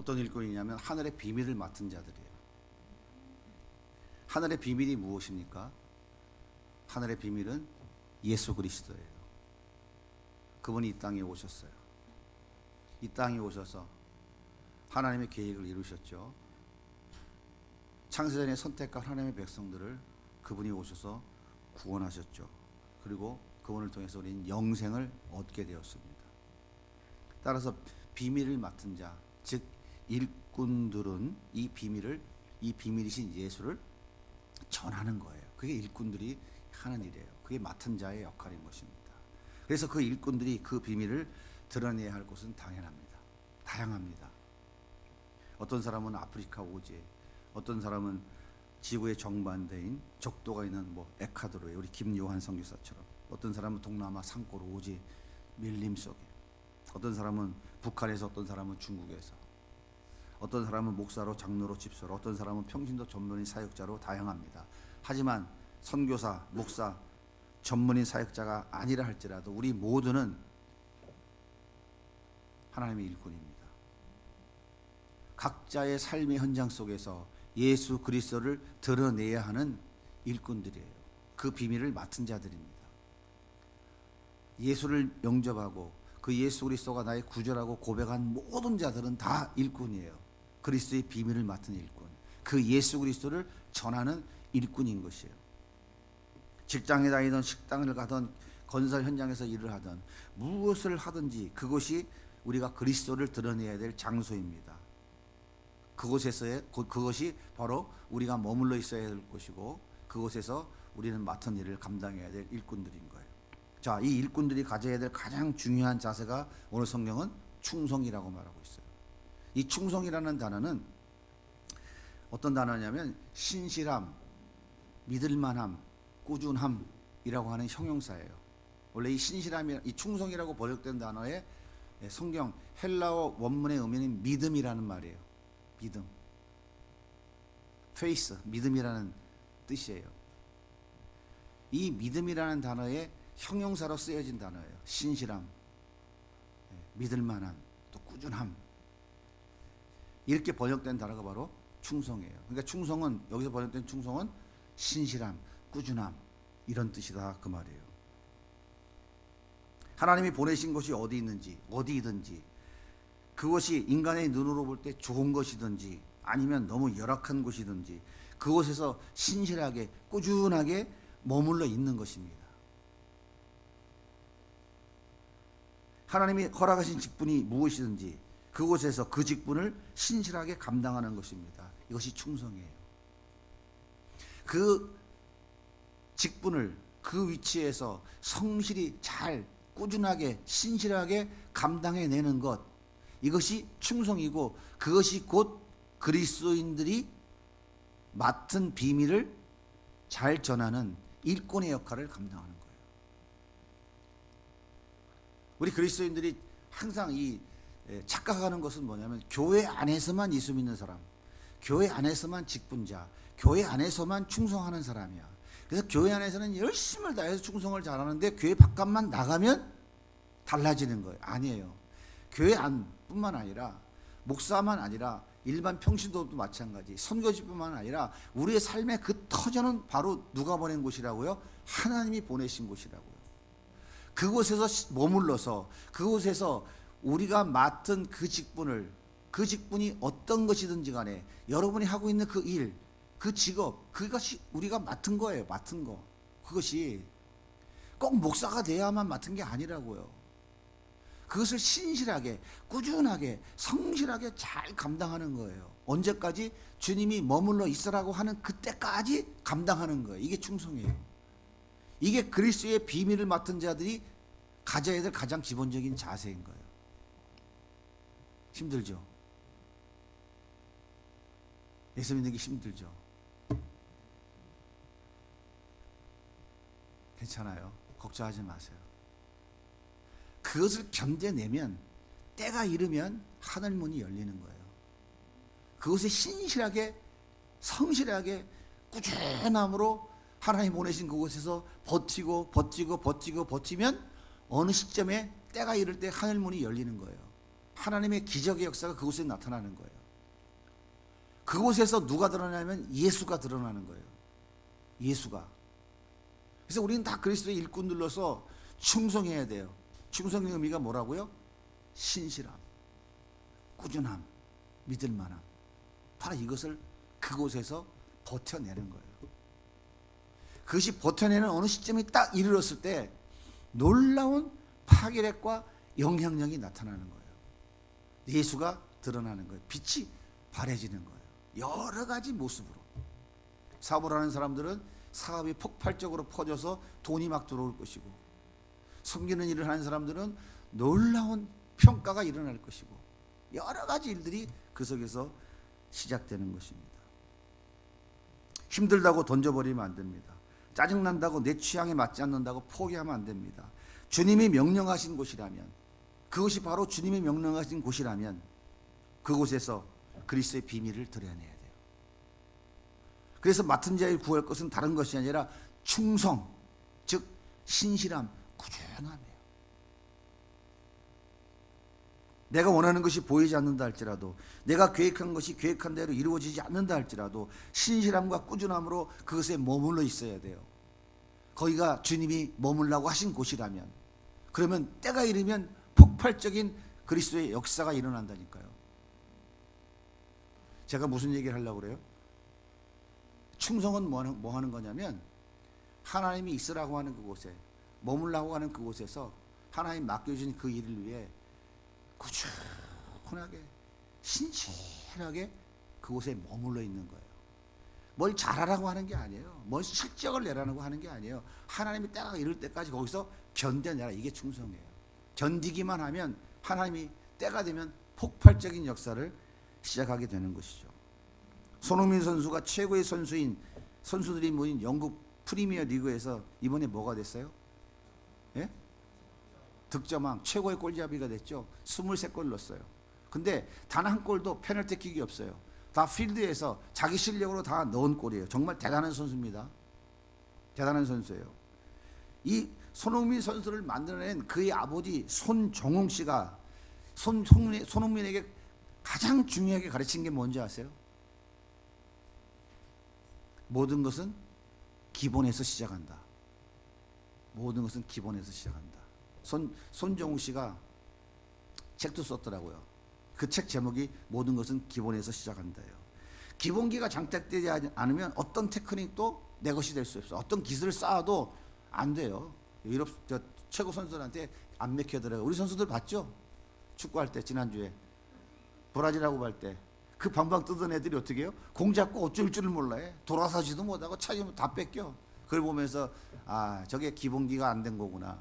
어떤 일꾼이냐면 하늘의 비밀을 맡은 자들이에요. 하늘의 비밀이 무엇입니까? 하늘의 비밀은 예수 그리스도예요. 그분이 이 땅에 오셨어요. 이 땅에 오셔서 하나님의 계획을 이루셨죠. 창세전에 선택한 하나님의 백성들을 그분이 오셔서 구원하셨죠. 그리고 그분을 통해서 우리는 영생을 얻게 되었습니다. 따라서 비밀을 맡은 자, 즉 일꾼들은 이 비밀을 이 비밀이신 예수를 전하는 거예요. 그게 일꾼들이 하는 일이에요. 그게 맡은 자의 역할인 것입니다. 그래서 그 일꾼들이 그 비밀을 드러내야 할 곳은 당연합니다. 다양합니다. 어떤 사람은 아프리카 오지, 어떤 사람은 지구의 정반대인 적도가 있는 뭐 에콰도르에 우리 김요한 선교사처럼, 어떤 사람은 동남아 산골 오지 밀림 속에, 어떤 사람은 북한에서, 어떤 사람은 중국에서, 어떤 사람은 목사로, 장로로, 집사로, 어떤 사람은 평신도 전문인 사역자로 다양합니다. 하지만 선교사, 목사, 전문인 사역자가 아니라 할지라도 우리 모두는 하나님의 일꾼입니다. 각자의 삶의 현장 속에서 예수 그리스도를 드러내야 하는 일꾼들이에요. 그 비밀을 맡은 자들입니다. 예수를 영접하고 그 예수 그리스도가 나의 구주라고 고백한 모든 자들은 다 일꾼이에요. 그리스도의 비밀을 맡은 일꾼. 그 예수 그리스도를 전하는 일꾼인 것이에요. 직장에 다니던 식당을 가던 건설 현장에서 일을 하던 무엇을 하든지 그것이 우리가 그리스도를 드러내야 될 장소입니다. 그곳에서의 그- 그것이 바로 우리가 머물러 있어야 될 곳이고 그곳에서 우리는 맡은 일을 감당해야 될 일꾼들인 거예요. 자, 이 일꾼들이 가져야 될 가장 중요한 자세가 오늘 성경은 충성이라고 말하고 있어요. 이 충성이라는 단어는 어떤 단어냐면 신실함, 믿을만함, 꾸준함이라고 하는 형용사예요. 원래 이 신실함이 이 충성이라고 번역된 단어의 성경 헬라어 원문의 의미는 믿음이라는 말이에요. 믿음. 페이스, 믿음이라는 뜻이에요. 이 믿음이라는 단어의 형용사로 쓰여진 단어예요. 신실함, 예, 믿을만함, 또 꾸준함. 이렇게 번역된 단어가 바로 충성이에요. 그러니까 충성은 여기서 번역된 충성은 신실함, 꾸준함 이런 뜻이다 그 말이에요. 하나님이 보내신 곳이 어디 있는지 어디든지 그것이 인간의 눈으로 볼 때 좋은 것이든지 아니면 너무 열악한 곳이든지 그곳에서 신실하게 꾸준하게 머물러 있는 것입니다. 하나님이 허락하신 직분이 무엇이든지 그곳에서 그 직분을 신실하게 감당하는 것입니다. 이것이 충성이에요. 그 직분을 그 위치에서 성실히 잘 꾸준하게 신실하게 감당해내는 것 이것이 충성이고 그것이 곧 그리스도인들이 맡은 비밀을 잘 전하는 일꾼의 역할을 감당하는 거예요. 우리 그리스도인들이 항상 이 에, 착각하는 것은 뭐냐면 교회 안에서만 예수 믿는 사람, 교회 안에서만 직분자, 교회 안에서만 충성하는 사람이야. 그래서 교회 안에서는 열심을 다해서 충성을 잘하는데 교회 바깥만 나가면 달라지는 거예요. 아니에요. 교회 안뿐만 아니라 목사만 아니라 일반 평신도도 마찬가지 선교지뿐만 아니라 우리의 삶의 그 터전은 바로 누가 보낸 곳이라고요? 하나님이 보내신 곳이라고요. 그곳에서 시- 머물러서 그곳에서 우리가 맡은 그 직분을 그 직분이 어떤 것이든지 간에 여러분이 하고 있는 그 일, 그 직업, 그것이 우리가 맡은 거예요. 맡은 거. 그것이 꼭 목사가 돼야만 맡은 게 아니라고요. 그것을 신실하게, 꾸준하게, 성실하게 잘 감당하는 거예요. 언제까지 주님이 머물러 있으라고 하는 그때까지 감당하는 거예요. 이게 충성이에요. 이게 그리스도의 비밀을 맡은 자들이 가져야 될 가장 기본적인 자세인 거예요. 힘들죠? 예수 믿는 게 힘들죠? 괜찮아요. 걱정하지 마세요. 그것을 견뎌내면 때가 이르면 하늘 문이 열리는 거예요. 그것에 신실하게 성실하게 꾸준함으로 하나님 보내신 그곳에서 버티고 버티고 버티고 버티면 어느 시점에 때가 이를 때 하늘 문이 열리는 거예요. 하나님의 기적의 역사가 그곳에 나타나는 거예요. 그곳에서 누가 드러나냐면 예수가 드러나는 거예요. 예수가. 그래서 우리는 다 그리스도의 일꾼들로서 충성해야 돼요. 충성의 의미가 뭐라고요? 신실함, 꾸준함, 믿을 만함. 바로 이것을 그곳에서 버텨내는 거예요. 그것이 버텨내는 어느 시점이 딱 이르렀을 때 놀라운 파괴력과 영향력이 나타나는 거예요. 예수가 드러나는 거예요. 빛이 발해지는 거예요. 여러 가지 모습으로. 하는 사람들은 사업이 폭발적으로 퍼져서 돈이 막 들어올 것이고 섬기는 일을 하는 사람들은 놀라운 평가가 일어날 것이고 여러 가지 일들이 그 속에서 시작되는 것입니다. 힘들다고 던져버리면 안 됩니다. 짜증난다고 내 취향에 맞지 않는다고 포기하면 안 됩니다. 주님이 명령하신 곳이라면 그것이 바로 주님이 명령하신 곳이라면 그곳에서 그리스도의 비밀을 드러내야 돼요. 그래서 맡은 자를 구할 것은 다른 것이 아니라 충성, 즉 신실함, 꾸준함이에요. 내가 원하는 것이 보이지 않는다 할지라도 내가 계획한 것이 계획한 대로 이루어지지 않는다 할지라도 신실함과 꾸준함으로 그것에 머물러 있어야 돼요. 거기가 주님이 머물라고 하신 곳이라면 그러면 때가 이르면 폭발적인 그리스도의 역사가 일어난다니까요. 제가 무슨 얘기를 하려고 그래요? 충성은 뭐 하는, 뭐 하는 거냐면 하나님이 있으라고 하는 그곳에 머물라고 하는 그곳에서 하나님 맡겨주신 그 일을 위해 꾸준하게 신실하게 그곳에 머물러 있는 거예요. 뭘 잘하라고 하는 게 아니에요. 뭘 실적을 내라고 하는 게 아니에요. 하나님이 때가 이럴 때까지 거기서 견뎌내라. 이게 충성이에요. 견디기만 하면 하나님이 때가 되면 폭발적인 역사를 시작하게 되는 것이죠. 손흥민 선수가 최고의 선수인 선수들이 모인 영국 프리미어 리그에서 이번에 뭐가 됐어요? 예? 득점왕 최고의 골잡이가 됐죠. 23골 넣었어요. 근데 단 한 골도 페널티킥이 없어요. 다 필드에서 자기 실력으로 다 넣은 골이에요. 정말 대단한 선수입니다. 대단한 선수예요. 이 손흥민 선수를 만들어낸 그의 아버지 손정웅 씨가 손, 손흥민, 손흥민에게 가장 중요하게 가르친 게 뭔지 아세요? 모든 것은 기본에서 시작한다. 모든 것은 기본에서 시작한다. 손 손정우 씨가 책도 썼더라고요. 그 책 제목이 모든 것은 기본에서 시작한다예요. 기본기가 장착되지 않으면 어떤 테크닉도 내 것이 될 수 없어. 어떤 기술을 쌓아도 안 돼요. 유럽 저 최고 선수들한테 안 맥혀더라고요. 우리 선수들 봤죠? 축구할 때 지난주에 브라질하고 할 때 그 방방 뜨던 애들이 어떻게 해요? 공 잡고 어쩔 줄을 몰라요. 돌아서지도 못하고 차기면 다 뺏겨. 그걸 보면서 아 저게 기본기가 안 된 거구나.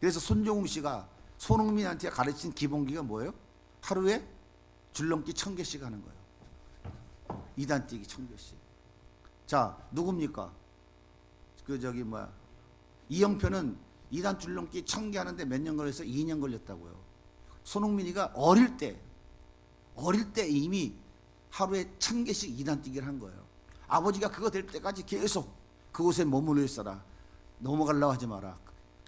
그래서 손종웅 씨가 손흥민한테 가르친 기본기가 뭐예요? 하루에 줄넘기 천 개씩 하는 거예요. 이단 뛰기 천 개씩. 자 누굽니까? 그 저기 뭐야 이영표는 이단 줄넘기 천 개 하는데 몇 년 걸려서 2년 걸렸다고요. 손흥민이가 어릴 때 어릴 때 이미 하루에 천 개씩 이단 뛰기를 한 거예요. 아버지가 그거 될 때까지 계속 그곳에 머물러 있어라. 넘어가려고 하지 마라.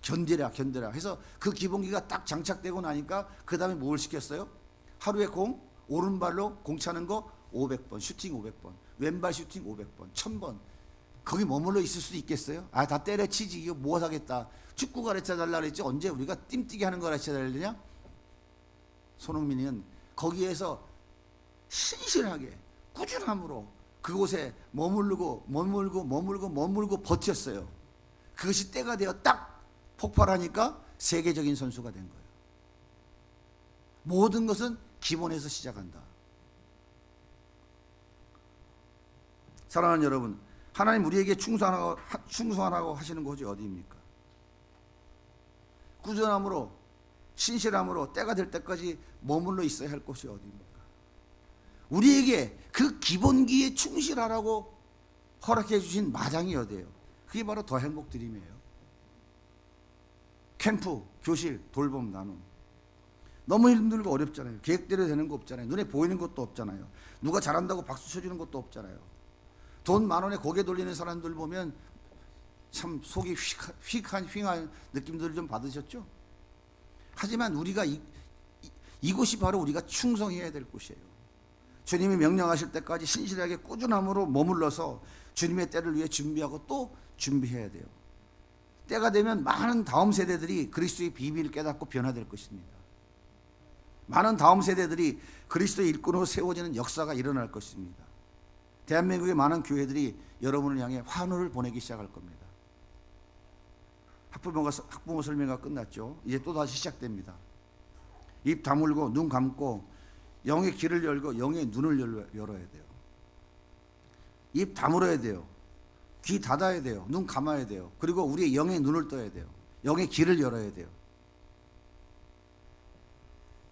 견디라, 견디라. 해서 그 기본기가 딱 장착되고 나니까 그 다음에 뭘 시켰어요? 하루에 공, 오른발로 공 차는 거 500번, 슈팅 500번, 왼발 슈팅 500번, 1000번. 거기 머물러 있을 수도 있겠어요? 아, 다 때려치지. 이거 뭐 하겠다. 축구 가르쳐 달라 그랬지. 언제 우리가 띵뛰기 하는 거 가르쳐 달라냐? 손흥민은 거기에서 신실하게 꾸준함으로 그곳에 머물고 머물고 머물고 머물고 버텼어요. 그것이 때가 되어 딱 폭발하니까 세계적인 선수가 된 거예요. 모든 것은 기본에서 시작한다. 사랑하는 여러분, 하나님 우리에게 충성하라고, 충성하라고 하시는 곳이 어디입니까? 꾸준함으로 신실함으로 때가 될 때까지 머물러 있어야 할 곳이 어디입니까? 우리에게 그 기본기에 충실하라고 허락해 주신 마당이 어디예요? 그게 바로 더 행복 드림이에요. 캠프, 교실, 돌봄, 나눔. 너무 힘들고 어렵잖아요. 계획대로 되는 거 없잖아요. 눈에 보이는 것도 없잖아요. 누가 잘한다고 박수 쳐주는 것도 없잖아요. 돈 만 원에 고개 돌리는 사람들 보면 참 속이 휙, 휙한 휙한 느낌들을 좀 받으셨죠? 하지만 우리가 이, 이 곳이 바로 우리가 충성해야 될 곳이에요. 주님이 명령하실 때까지 신실하게 꾸준함으로 머물러서 주님의 때를 위해 준비하고 또 준비해야 돼요. 때가 되면 많은 다음 세대들이 그리스도의 비밀을 깨닫고 변화될 것입니다. 많은 다음 세대들이 그리스도의 일꾼으로 세워지는 역사가 일어날 것입니다. 대한민국의 많은 교회들이 여러분을 향해 환호를 보내기 시작할 겁니다. 학부모가 학부모 설명회가 끝났죠. 이제 또 다시 시작됩니다. 입 다물고 눈 감고 영의 귀를 열고 영의 눈을 열어- 열어야 돼요. 입 다물어야 돼요. 귀 닫아야 돼요. 눈 감아야 돼요. 그리고 우리의 영의 눈을 떠야 돼요. 영의 귀를 열어야 돼요.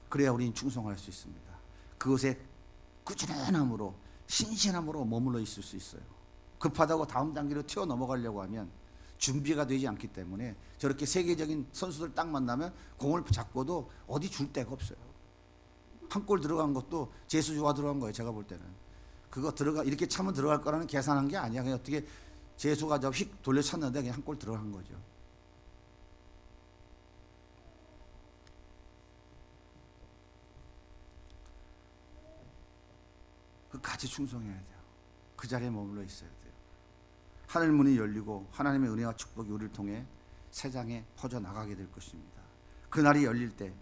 그래야 우리는 충성할 수 있습니다. 그것에 꾸준함으로 신신함으로 머물러 있을 수 있어요. 급하다고 다음 단계로 튀어 넘어가려고 하면 준비가 되지 않기 때문에 저렇게 세계적인 선수들 딱 만나면 공을 잡고도 어디 줄 데가 없어요. 한 골 들어간 것도 재수주가 들어간 거예요. 제가 볼 때는 그거 들어가 이렇게 차면 들어갈 거라는 계산한 게 아니야. 그냥 어떻게 재수가 저휙 돌려 찼는데 그냥 한 골 들어간 거죠. 끝까지 충성해야 돼요. 그 자리에 머물러 있어야 돼요. 하늘 문이 열리고 하나님의 은혜와 축복이 우리를 통해 세상에 퍼져 나가게 될 것입니다. 그 날이 열릴 때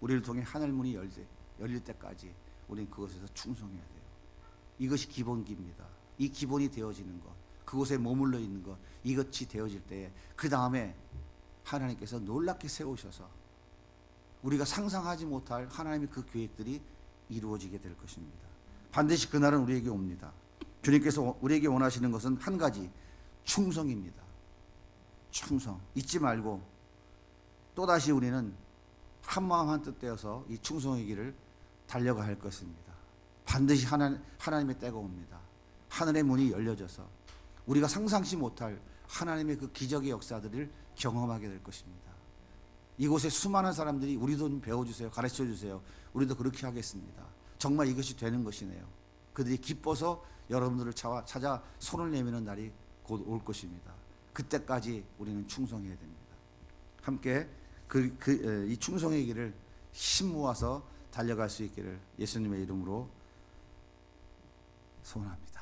우리를 통해 하늘 문이 열릴, 열릴 때까지 우리는 그것에서 충성해야 돼요. 이것이 기본기입니다. 이 기본이 되어지는 것, 그곳에 머물러 있는 것, 이것이 되어질 때에 그 다음에 하나님께서 놀랍게 세우셔서 우리가 상상하지 못할 하나님의 그 계획들이 이루어지게 될 것입니다. 반드시 그날은 우리에게 옵니다. 주님께서 우리에게 원하시는 것은 한 가지 충성입니다. 충성 잊지 말고 또 다시 우리는 한 마음 한 뜻 되어서 이 충성의 길을 달려가 할 것입니다. 반드시 하나, 하나님의 때가 옵니다. 하늘의 문이 열려져서 우리가 상상치 못할 하나님의 그 기적의 역사들을 경험하게 될 것입니다. 이곳에 수많은 사람들이 우리도 좀 배워주세요. 가르쳐 주세요. 우리도 그렇게 하겠습니다. 정말 이것이 되는 것이네요. 그들이 기뻐서 여러분들을 찾아, 손을 내미는 날이 곧 올 것입니다. 그때까지 우리는 충성해야 됩니다. 함께 그, 그, 에, 이 충성의 길을 힘 모아서 달려갈 수 있기를 예수님의 이름으로 소원합니다.